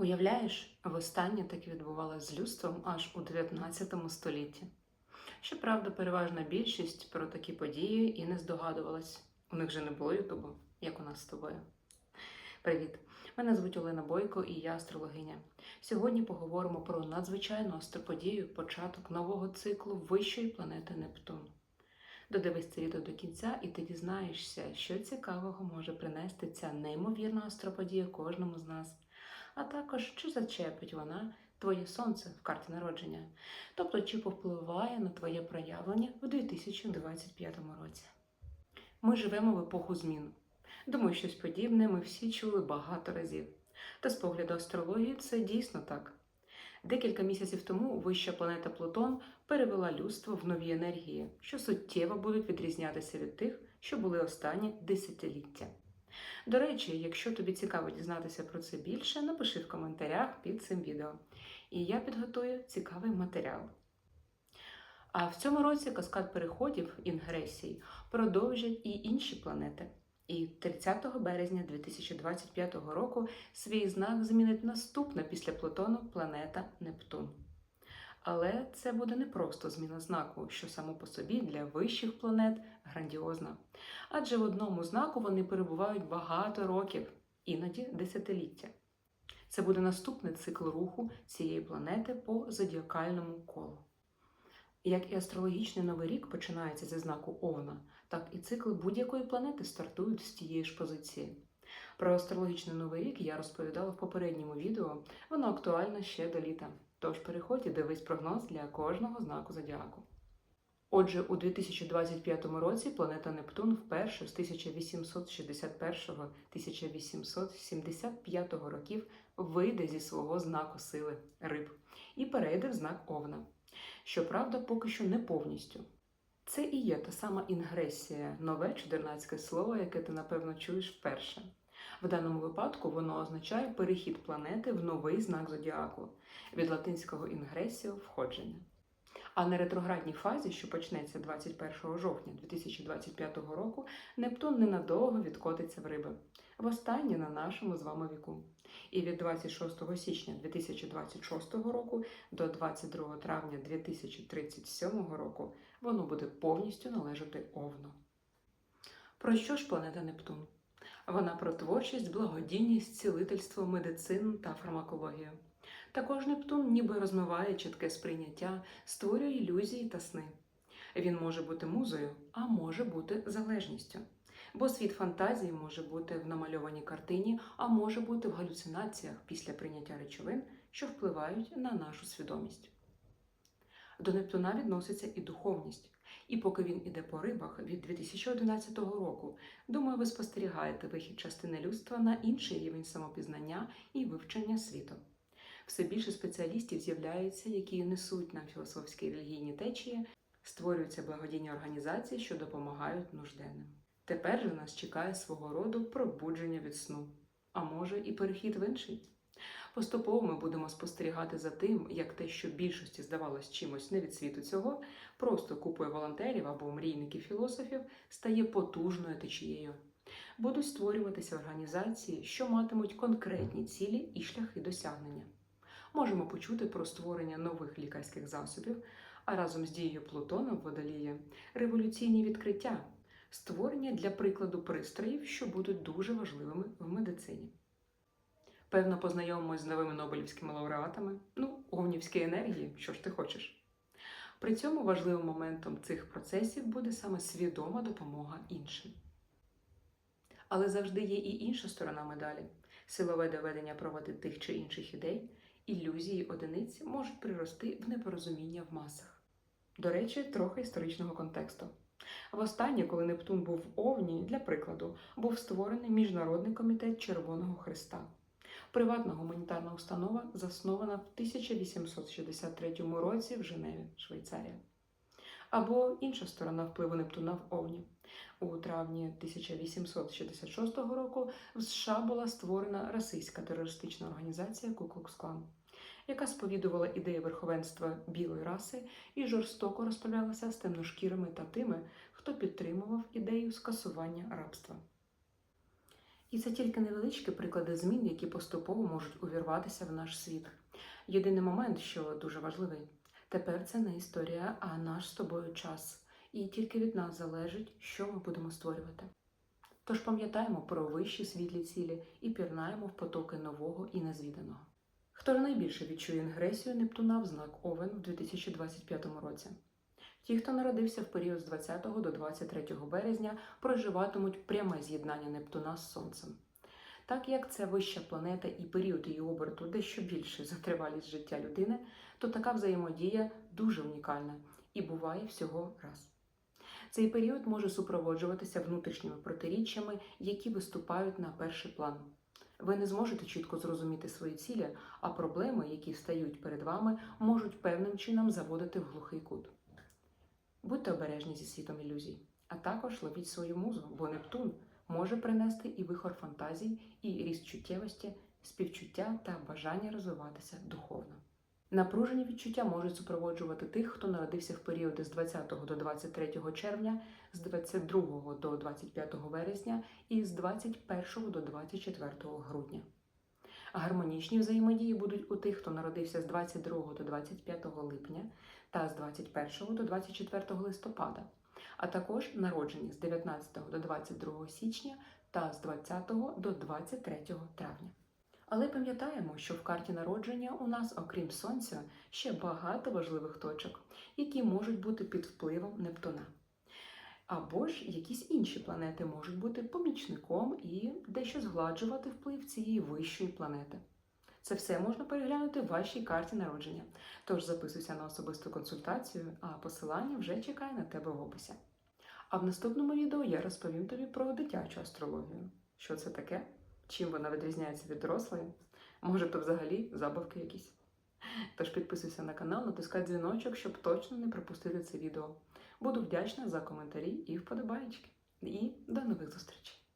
Уявляєш, востаннє таке відбувалося з людством аж у 19 столітті. Щоправда, переважна більшість про такі події і не здогадувалась. У них же не було Ютубу, як у нас з тобою. Привіт! Мене звуть Олена Бойко і я астрологиня. Сьогодні поговоримо про надзвичайну астроподію, початок нового циклу вищої планети Нептун. Додивись це відео до кінця, і ти дізнаєшся, що цікавого може принести ця неймовірна астроподія кожному з нас, а також чи зачепить вона твоє сонце в карті народження, тобто чи повпливає на твоє проявлення в 2025 році. Ми живемо в епоху змін. Думаю, щось подібне ми всі чули багато разів. Та з погляду астрології це дійсно так. Декілька місяців тому вища планета Плутон перевела людство в нові енергії, що суттєво будуть відрізнятися від тих, що були останні десятиліття. До речі, якщо тобі цікаво дізнатися про це більше, напиши в коментарях під цим відео, і я підготую цікавий матеріал. А в цьому році каскад переходів інгресій продовжать і інші планети. І 30 березня 2025 року свій знак змінить наступна після Плутону планета Нептун. Але це буде не просто зміна знаку, що само по собі для вищих планет грандіозна. Адже в одному знаку вони перебувають багато років, іноді десятиліття. Це буде наступний цикл руху цієї планети по зодіакальному колу. Як і астрологічний новий рік починається зі знаку Овна, так і цикли будь-якої планети стартують з тієї ж позиції. Про астрологічний новий рік я розповідала в попередньому відео, воно актуально ще до літа. Тож переходь і дивись прогноз для кожного знаку зодіаку. Отже, у 2025 році планета Нептун вперше з 1861-1875 років вийде зі свого знаку сили риб і перейде в знак Овна. Щоправда, поки що не повністю. Це і є та сама інгресія, нове чудернацьке слово, яке ти, напевно, чуєш вперше. В даному випадку воно означає перехід планети в новий знак зодіаку від латинського інгресіо входження. А на ретроградній фазі, що почнеться 21 жовтня 2025 року, Нептун ненадовго відкотиться в риби, востаннє на нашому з вами віку. І від 26 січня 2026 року до 22 травня 2037 року воно буде повністю належати Овну. Про що ж планета Нептун? Вона про творчість, благодійність, цілительство, медицину та фармакологію. Також Нептун ніби розмиває чітке сприйняття, створює ілюзії та сни. Він може бути музою, а може бути залежністю. Бо світ фантазії може бути в намальованій картині, а може бути в галюцинаціях після прийняття речовин, що впливають на нашу свідомість. До Нептуна відноситься і духовність. І поки він іде по рибах від 2011 року, думаю, ви спостерігаєте вихід частини людства на інший рівень самопізнання і вивчення світу. Все більше спеціалістів з'являється, які несуть нам філософські і релігійні течії, створюються благодійні організації, що допомагають нужденним. Тепер же нас чекає свого роду пробудження від сну, а може і перехід в інший. Поступово ми будемо спостерігати за тим, як те, що більшості здавалось чимось не від світу цього, просто купою волонтерів або мрійників філософів, стає потужною течією. Будуть створюватися організації, що матимуть конкретні цілі і шляхи досягнення. Можемо почути про створення нових лікарських засобів, а разом з дією Плутона в водолії революційні відкриття, створення для прикладу пристроїв, що будуть дуже важливими в медицині. Певно, познайомимось з новими Нобелівськими лауреатами, ну, овнівські енергії, що ж ти хочеш. При цьому важливим моментом цих процесів буде саме свідома допомога іншим. Але завжди є і інша сторона медалі силове доведення проводи тих чи інших ідей, ілюзії одиниць можуть прирости в непорозуміння в масах. До речі, трохи історичного контексту. Востаннє, коли Нептун був в Овні, для прикладу, був створений Міжнародний комітет Червоного Христа. Приватна гуманітарна установа заснована в 1863 році в Женеві, Швейцарія. Або інша сторона впливу Нептуна в Овні. У травні 1866 року в США була створена расистська терористична організація Ку-Клукс-Клан, яка сповідувала ідеї верховенства білої раси і жорстоко розправлялася з темношкірими та тими, хто підтримував ідею скасування рабства. І це тільки невеличкі приклади змін, які поступово можуть увірватися в наш світ. Єдиний момент, що дуже важливий, тепер це не історія, а наш з тобою час. І тільки від нас залежить, що ми будемо створювати. Тож пам'ятаємо про вищі світлі цілі і пірнаємо в потоки нового і незвіданого. Хто ж найбільше відчує інгресію Нептуна в знак Овен в 2025 році? Ті, хто народився в період з 20 до 23 березня, проживатимуть пряме з'єднання Нептуна з Сонцем. Так як це вища планета і період її оберту дещо більше за тривалість життя людини, то така взаємодія дуже унікальна і буває всього раз. Цей період може супроводжуватися внутрішніми протиріччями, які виступають на перший план. Ви не зможете чітко зрозуміти свої цілі, а проблеми, які стають перед вами, можуть певним чином заводити в глухий кут. Обережні зі світом ілюзій, а також ловіть свою музу, бо Нептун може принести і вихор фантазій, і ріст чуттєвості, співчуття та бажання розвиватися духовно. Напружені відчуття можуть супроводжувати тих, хто народився в періоди з 20 до 23 червня, з 22 до 25 вересня і з 21 до 24 грудня. Гармонічні взаємодії будуть у тих, хто народився з 22 до 25 липня та з 21 до 24 листопада, а також народжені з 19 до 22 січня та з 20 до 23 травня. Але пам'ятаємо, що в карті народження у нас, окрім сонця, ще багато важливих точок, які можуть бути під впливом Нептуна. Або ж якісь інші планети можуть бути помічником і дещо згладжувати вплив цієї вищої планети. Це все можна переглянути в вашій карті народження. Тож записуйся на особисту консультацію, а посилання вже чекає на тебе в описі. А в наступному відео я розповім тобі про дитячу астрологію. Що це таке? Чим вона відрізняється від дорослої? Може, то взагалі забавки якісь. Тож підписуйся на канал, натискай дзвіночок, щоб точно не пропустити це відео. Буду вдячна за коментарі і вподобайки. І до нових зустрічей!